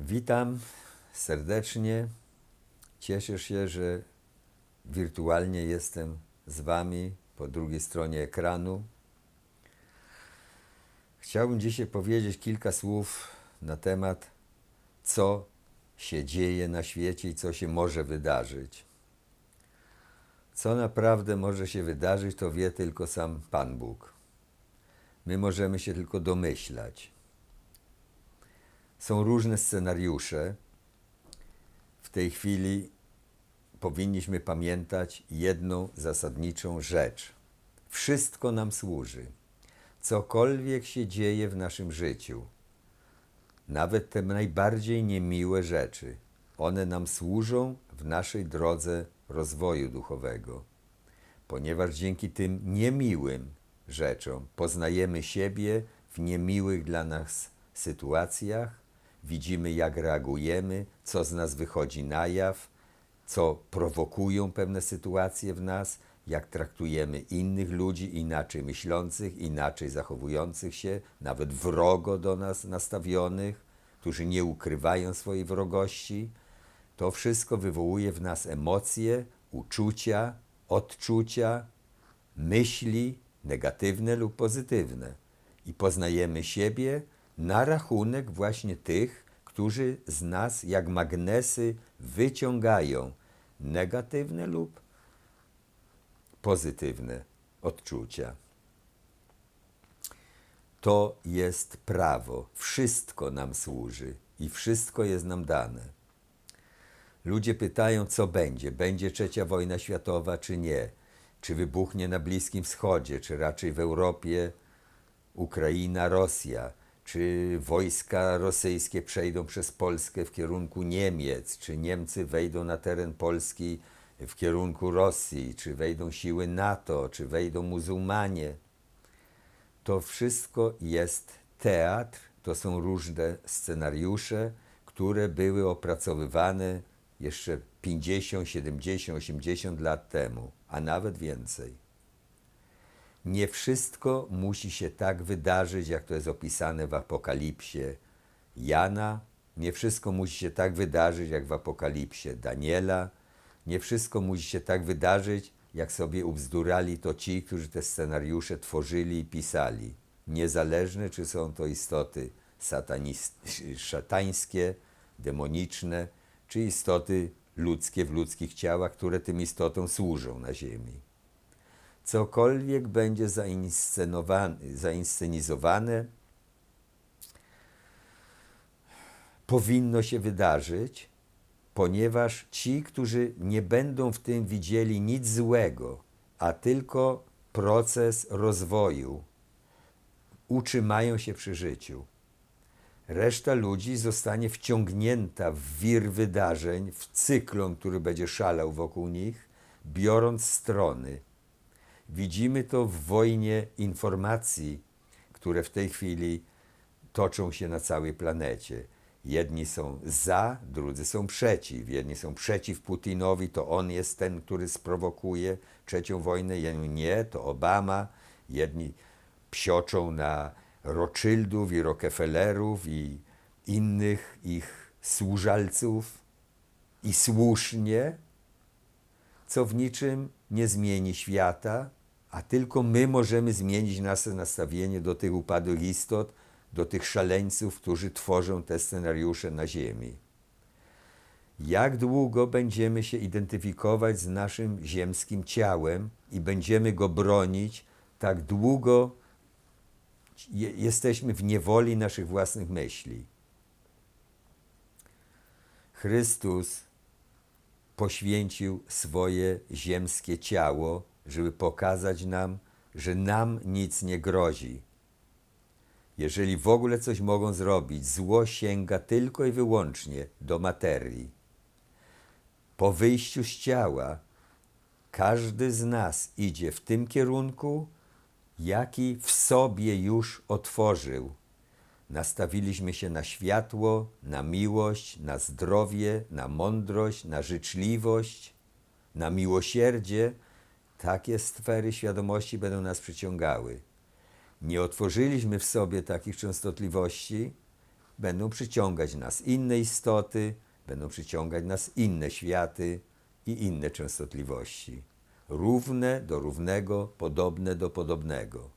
Witam serdecznie. Cieszę się, że wirtualnie jestem z Wami po drugiej stronie ekranu. Chciałbym dzisiaj powiedzieć kilka słów na temat, co się dzieje na świecie i co się może wydarzyć. Co naprawdę może się wydarzyć, to wie tylko sam Pan Bóg. My możemy się tylko domyślać. Są różne scenariusze. W tej chwili powinniśmy pamiętać jedną zasadniczą rzecz. Wszystko nam służy. Cokolwiek się dzieje w naszym życiu, nawet te najbardziej niemiłe rzeczy, one nam służą w naszej drodze rozwoju duchowego, ponieważ dzięki tym niemiłym rzeczom poznajemy siebie w niemiłych dla nas sytuacjach, widzimy jak reagujemy, co z nas wychodzi na jaw, co prowokują pewne sytuacje w nas, jak traktujemy innych ludzi inaczej myślących, inaczej zachowujących się, nawet wrogo do nas nastawionych, którzy nie ukrywają swojej wrogości. To wszystko wywołuje w nas emocje, uczucia, odczucia, myśli negatywne lub pozytywne. I poznajemy siebie na rachunek właśnie tych, którzy z nas jak magnesy wyciągają negatywne lub pozytywne odczucia. To jest prawo. Wszystko nam służy i wszystko jest nam dane. Ludzie pytają, co będzie. Będzie trzecia wojna światowa, czy nie? Czy wybuchnie na Bliskim Wschodzie, czy raczej w Europie Ukraina, Rosja? Czy wojska rosyjskie przejdą przez Polskę w kierunku Niemiec? Czy Niemcy wejdą na teren Polski w kierunku Rosji? Czy wejdą siły NATO? Czy wejdą muzułmanie? To wszystko jest teatr, to są różne scenariusze, które były opracowywane jeszcze 50, 70, 80 lat temu, a nawet więcej. Nie wszystko musi się tak wydarzyć, jak to jest opisane w Apokalipsie Jana. Nie wszystko musi się tak wydarzyć, jak w Apokalipsie Daniela. Nie wszystko musi się tak wydarzyć, jak sobie ubzdurali to ci, którzy te scenariusze tworzyli i pisali. Niezależne, czy są to istoty szatańskie, demoniczne, czy istoty ludzkie w ludzkich ciałach, które tym istotom służą na ziemi. Cokolwiek będzie zainscenizowane, powinno się wydarzyć, ponieważ ci, którzy nie będą w tym widzieli nic złego, a tylko proces rozwoju, utrzymają się przy życiu. Reszta ludzi zostanie wciągnięta w wir wydarzeń, w cyklon, który będzie szalał wokół nich, biorąc strony. Widzimy to w wojnie informacji, które w tej chwili toczą się na całej planecie. Jedni są za, drudzy są przeciw. Jedni są przeciw Putinowi, to on jest ten, który sprowokuje trzecią wojnę. Jedni nie, to Obama. Jedni psioczą na Rothschildów i Rockefellerów i innych ich służalców i słusznie, co w niczym nie zmieni świata, a tylko my możemy zmienić nasze nastawienie do tych upadłych istot, do tych szaleńców, którzy tworzą te scenariusze na Ziemi. Jak długo będziemy się identyfikować z naszym ziemskim ciałem i będziemy go bronić, tak długo jesteśmy w niewoli naszych własnych myśli. Chrystus poświęcił swoje ziemskie ciało, żeby pokazać nam, że nam nic nie grozi. Jeżeli w ogóle coś mogą zrobić, zło sięga tylko i wyłącznie do materii. Po wyjściu z ciała, każdy z nas idzie w tym kierunku, jaki w sobie już otworzył. Nastawiliśmy się na światło, na miłość, na zdrowie, na mądrość, na życzliwość, na miłosierdzie. Takie sfery świadomości będą nas przyciągały. Nie otworzyliśmy w sobie takich częstotliwości, będą przyciągać nas inne istoty, będą przyciągać nas inne światy i inne częstotliwości. Równe do równego, podobne do podobnego.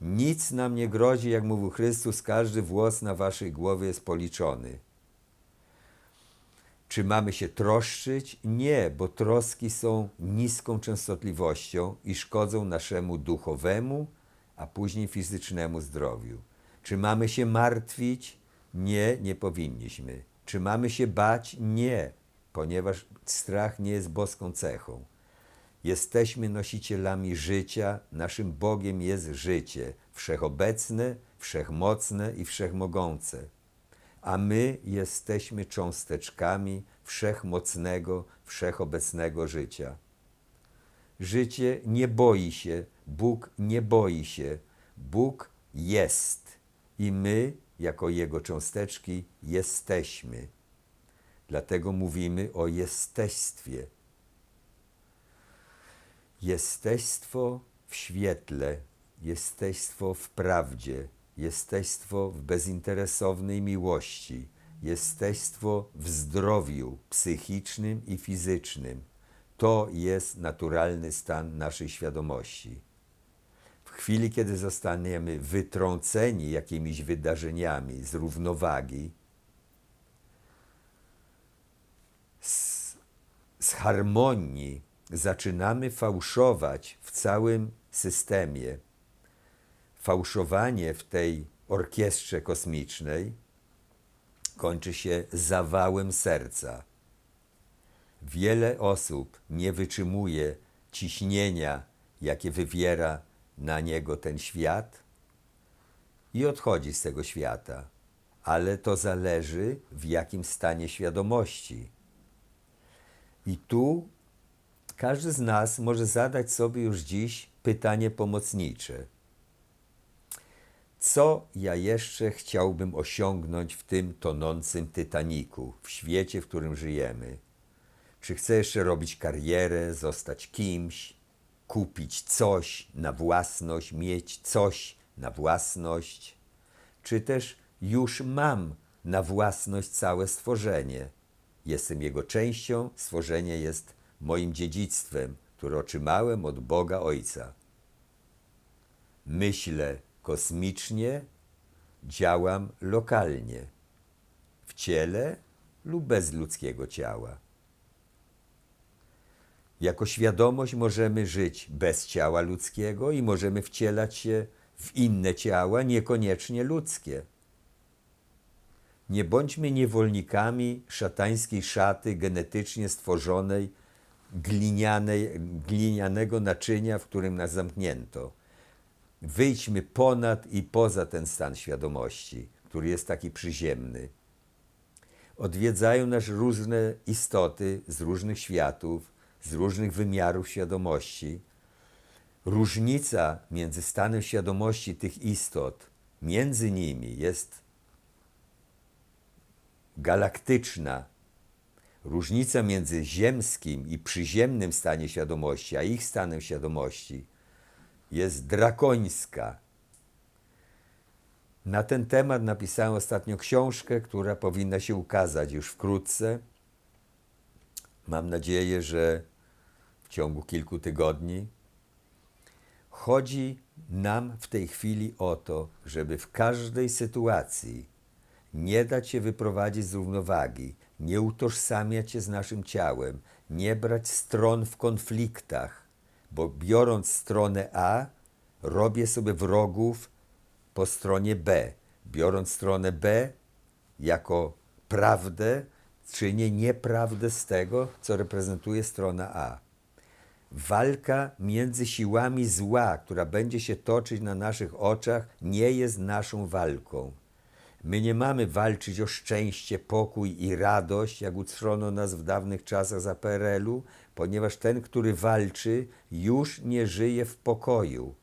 Nic nam nie grozi, jak mówił Chrystus, każdy włos na waszej głowie jest policzony. Czy mamy się troszczyć? Nie, bo troski są niską częstotliwością i szkodzą naszemu duchowemu, a później fizycznemu zdrowiu. Czy mamy się martwić? Nie, nie powinniśmy. Czy mamy się bać? Nie, ponieważ strach nie jest boską cechą. Jesteśmy nosicielami życia, naszym Bogiem jest życie, wszechobecne, wszechmocne i wszechmogące. A my jesteśmy cząsteczkami wszechmocnego, wszechobecnego życia. Życie nie boi się, Bóg nie boi się, Bóg jest i my, jako Jego cząsteczki, jesteśmy. Dlatego mówimy o jesteństwie. Jesteństwo w świetle, jesteństwo w prawdzie, jesteństwo w bezinteresownej miłości, jesteństwo w zdrowiu psychicznym i fizycznym. To jest naturalny stan naszej świadomości. W chwili, kiedy zostaniemy wytrąceni jakimiś wydarzeniami z równowagi, z, z harmonii, zaczynamy fałszować w całym systemie. Fałszowanie w tej orkiestrze kosmicznej kończy się zawałem serca. Wiele osób nie wytrzymuje ciśnienia, jakie wywiera na niego ten świat i odchodzi z tego świata, ale to zależy w jakim stanie świadomości. I tu każdy z nas może zadać sobie już dziś pytanie pomocnicze. Co ja jeszcze chciałbym osiągnąć w tym tonącym Tytaniku, w świecie, w którym żyjemy? Czy chcę jeszcze robić karierę, zostać kimś, kupić coś na własność, mieć coś na własność? Czy też już mam na własność całe stworzenie? Jestem jego częścią, stworzenie jest moim dziedzictwem, które otrzymałem od Boga Ojca. Myślę kosmicznie, działam lokalnie, w ciele lub bez ludzkiego ciała. Jako świadomość możemy żyć bez ciała ludzkiego i możemy wcielać się w inne ciała, niekoniecznie ludzkie. Nie bądźmy niewolnikami szatańskiej szaty genetycznie stworzonej, glinianej, glinianego naczynia, w którym nas zamknięto. Wyjdźmy ponad i poza ten stan świadomości, który jest taki przyziemny. Odwiedzają nas różne istoty z różnych światów, z różnych wymiarów świadomości. Różnica między stanem świadomości tych istot, między nimi jest galaktyczna. Różnica między ziemskim i przyziemnym stanie świadomości, a ich stanem świadomości jest drakońska. Na ten temat napisałem ostatnio książkę, która powinna się ukazać już wkrótce. Mam nadzieję, że w ciągu kilku tygodni. Chodzi nam w tej chwili o to, żeby w każdej sytuacji nie dać się wyprowadzić z równowagi, nie utożsamiać się z naszym ciałem, nie brać stron w konfliktach, bo biorąc stronę A, robię sobie wrogów po stronie B. Biorąc stronę B jako prawdę, czynię nieprawdę z tego, co reprezentuje strona A. Walka między siłami zła, która będzie się toczyć na naszych oczach, nie jest naszą walką. My nie mamy walczyć o szczęście, pokój i radość, jak uczono nas w dawnych czasach za PRL-u, ponieważ ten, który walczy, już nie żyje w pokoju.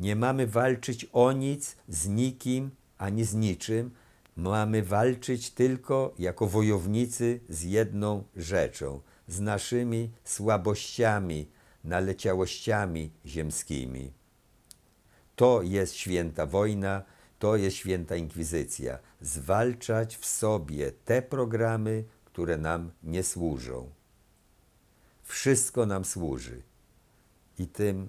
Nie mamy walczyć o nic, z nikim, ani z niczym. Mamy walczyć tylko jako wojownicy z jedną rzeczą, z naszymi słabościami, naleciałościami ziemskimi. To jest święta wojna, To jest święta inkwizycja. Zwalczać w sobie te programy, które nam nie służą. Wszystko nam służy. I tym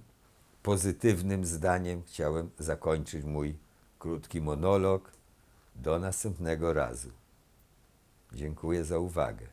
pozytywnym zdaniem chciałem zakończyć mój krótki monolog. Do następnego razu. Dziękuję za uwagę.